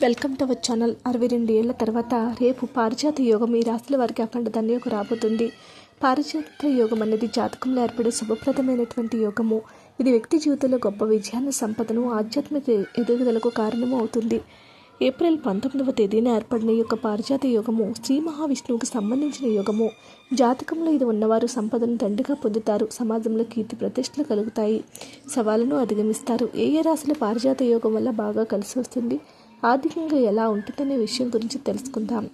Welcome to our channel అరవై రెండు ఏళ్ళ తర్వాత రేపు పారిజాత యోగం ఈ రాశుల వారికి అఖండ ధన్యోగం రాబోతుంది. పారిజాత యోగం అనేది జాతకంలో ఏర్పడే శుభప్రదమైనటువంటి యోగము. ఇది వ్యక్తి జీవితంలో గొప్ప విజయాన్ని సంపదను ఆధ్యాత్మిక ఎదుగుదలకు కారణము అవుతుంది. ఏప్రిల్ పంతొమ్మిదవ తేదీన ఏర్పడిన యొక్క పారిజాత యోగము శ్రీ మహావిష్ణువుకు సంబంధించిన యోగము. జాతకంలో ఇది ఉన్నవారు సంపదను దండిగా పొందుతారు సమాజంలో కీర్తి ప్రతిష్టలు కలుగుతాయి సవాళ్ళను అధిగమిస్తారు. ఏ ఏ రాశుల పారిజాత యోగం వల్ల బాగా కలిసి వస్తుంది? ఆర్థికంగా ఎలా ఉంటుందనే విషయం గురించి తెలుసుకుందాం.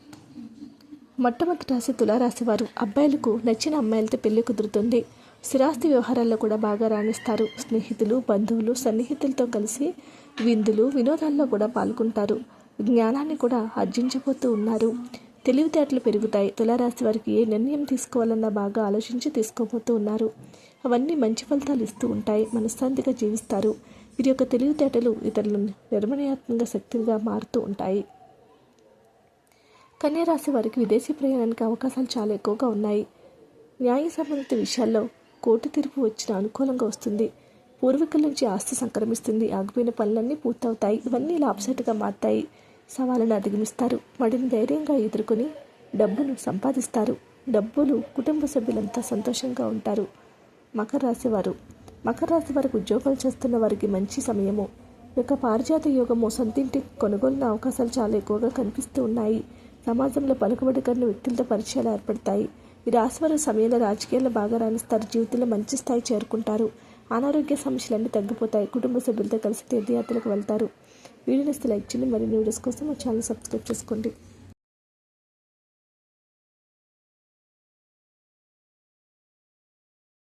మొట్టమొదటి రాశి తులారాశి వారు అబ్బాయిలకు నచ్చిన అమ్మాయిలతో పెళ్ళి కుదురుతుంది. స్థిరాస్తి వ్యవహారాల్లో కూడా బాగా రాణిస్తారు. స్నేహితులు బంధువులు సన్నిహితులతో కలిసి విందులు వినోదాల్లో కూడా పాల్గొంటారు. జ్ఞానాన్ని కూడా ఆర్జించబోతూ ఉన్నారు. తెలివితేటలు పెరుగుతాయి. తులారాశి వారికి ఏ నిర్ణయం తీసుకోవాలన్నా బాగా ఆలోచించి తీసుకోబోతూ ఉన్నారు. అవన్నీ మంచి ఫలితాలు ఇస్తూ ఉంటాయి. మనశ్శాంతిగా జీవిస్తారు. వీరి యొక్క తెలివితేటలు ఇతరులను నిర్మణయాత్మక శక్తిగా మారుతూ ఉంటాయి. కన్యరాశి వారికి విదేశీ ప్రయాణానికి అవకాశాలు చాలా ఎక్కువగా ఉన్నాయి. న్యాయ సంబంధిత విషయాల్లో కోర్టు తీర్పు వచ్చిన అనుకూలంగా వస్తుంది. పూర్వీకుల నుంచి ఆస్తి సంక్రమిస్తుంది. ఆగిపోయిన పనులన్నీ పూర్తవుతాయి. ఇవన్నీ లాభసాటిగా మారుతాయి. సవాళ్ళను అధిగమిస్తారు. వాటిని ధైర్యంగా ఎదుర్కొని డబ్బును సంపాదిస్తారు. డబ్బులు కుటుంబ సభ్యులంతా సంతోషంగా ఉంటారు. మకర రాశి వారు మకర రాశి వారికి ఉద్యోగాలు చేస్తున్న వారికి మంచి సమయము. యొక్క పారిజాత యోగము సొంతింటి కొనుగోలున అవకాశాలు చాలా ఎక్కువగా కనిపిస్తూ ఉన్నాయి. సమాజంలో పలుకుబడి కన్న వ్యక్తులతో పరిచయాలు ఏర్పడతాయి. ఈ రాశి వారి సమయంలో రాజకీయాల్లో బాగా రాణిస్తారు జీవితంలో మంచి స్థాయి చేరుకుంటారు. అనారోగ్య సమస్యలన్నీ తగ్గిపోతాయి కుటుంబ సభ్యులతో కలిసి తీర్థయాత్రలకు వెళ్తారు. వీడియోని లైక్ చేయండి మరిన్ని వీడియోస్ కోసం మా ఛానల్ సబ్స్క్రైబ్ చేసుకోండి.